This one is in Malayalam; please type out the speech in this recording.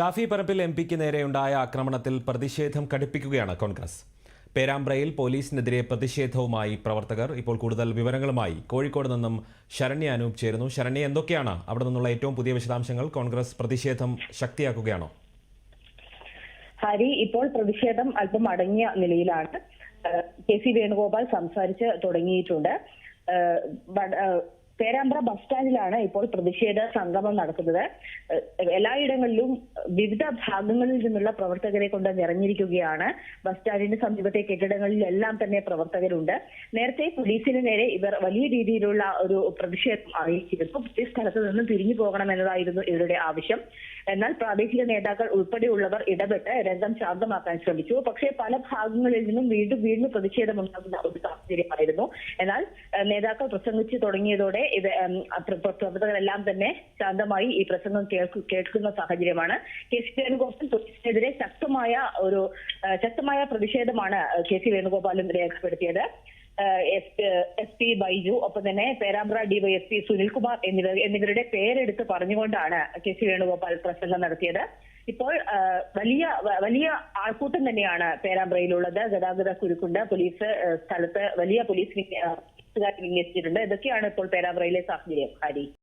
ഷാഫി പറമ്പിൽ എം പിക്ക് നേരെയുണ്ടായ ആക്രമണത്തിൽ പ്രതിഷേധം കടുപ്പിക്കുകയാണ് കോൺഗ്രസ്. പേരാമ്പ്രയിൽ പോലീസിനെതിരെ പ്രതിഷേധവുമായി പ്രവർത്തകർ ഇപ്പോൾ കൂടുതൽ വിവരങ്ങളുമായി കോഴിക്കോട് നിന്നും ശരണ്യ അനൂപ് ചേരുന്നു. ശരണ്യ എന്തൊക്കെയാണ് അവിടെ നിന്നുള്ള ഏറ്റവും പുതിയ വിശദാംശങ്ങൾ? കോൺഗ്രസ് പ്രതിഷേധം ശക്തിയാക്കുകയാണോ? ഹരി ഇപ്പോൾ പ്രതിഷേധം അല്പം അടങ്ങിയ നിലയിലാണ്. കെ സി വേണുഗോപാൽ സംസാരിച്ച് തുടങ്ങിയിട്ടുണ്ട്. പേരാമ്പ്ര ബസ് സ്റ്റാൻഡിലാണ് ഇപ്പോൾ പ്രതിഷേധ സംഗമം നടക്കുന്നത്. എല്ലായിടങ്ങളിലും വിവിധ ഭാഗങ്ങളിൽ നിന്നുള്ള പ്രവർത്തകരെ കൊണ്ട് നിറഞ്ഞിരിക്കുകയാണ്. ബസ് സ്റ്റാൻഡിന് സമീപത്തെ കെട്ടിടങ്ങളിലെല്ലാം തന്നെ പ്രവർത്തകരുണ്ട്. നേരത്തെ പോലീസിന് നേരെ ഇവർ വലിയ രീതിയിലുള്ള ഒരു പ്രതിഷേധം അറിയിച്ചിരുന്നു. ഈ സ്ഥലത്ത് നിന്നും പോകണം എന്നതായിരുന്നു ഇവരുടെ ആവശ്യം. എന്നാൽ പ്രാദേശിക നേതാക്കൾ ഉൾപ്പെടെയുള്ളവർ ഇടപെട്ട് രംഗം ശാന്തമാക്കാൻ ശ്രമിച്ചു. പക്ഷേ പല ഭാഗങ്ങളിൽ നിന്നും വീണ്ടും വീണ്ടും പ്രതിഷേധമുണ്ടാകുന്ന ഒരു സാഹചര്യമായിരുന്നു. എന്നാൽ നേതാക്കൾ പ്രസംഗിച്ചു തുടങ്ങിയതോടെ ഇത് പ്രവർത്തകരെല്ലാം തന്നെ ശാന്തമായി ഈ പ്രസംഗം കേൾക്കുന്ന സാഹചര്യമാണ്. കെ സി വേണുഗോപാൽ പോലീസിനെതിരെ ശക്തമായ ഒരു ശക്തമായ പ്രതിഷേധമാണ് കെ സി വേണുഗോപാലും രേഖപ്പെടുത്തിയത്. എസ് പി ബൈജു ഒപ്പം തന്നെ പേരാമ്പ്ര ഡിവൈഎസ്പി സുനിൽകുമാർ എന്നിവർ എന്നിവരുടെ പേരെടുത്ത് പറഞ്ഞുകൊണ്ടാണ് കെ സി വേണുഗോപാൽ പ്രസംഗം നടത്തിയത്. ഇപ്പോൾ ആ, വലിയ വ- വലിയ ആൾക്കൂട്ടം തന്നെയാണ് പേരാമ്പ്രയിലുള്ളത് ഗതാഗത കുരുക്കുണ്ട് പോലീസ് ആ, സ്ഥലത്ത് വലിയ പോലീസ് വിന്യ- ആ, പോലീസുകാരെ വിന്യസിച്ചിട്ടുണ്ട് ഇതൊക്കെയാണ് ഇപ്പോൾ പേരാമ്പ്രയിലെ സാഹചര്യം ഹരി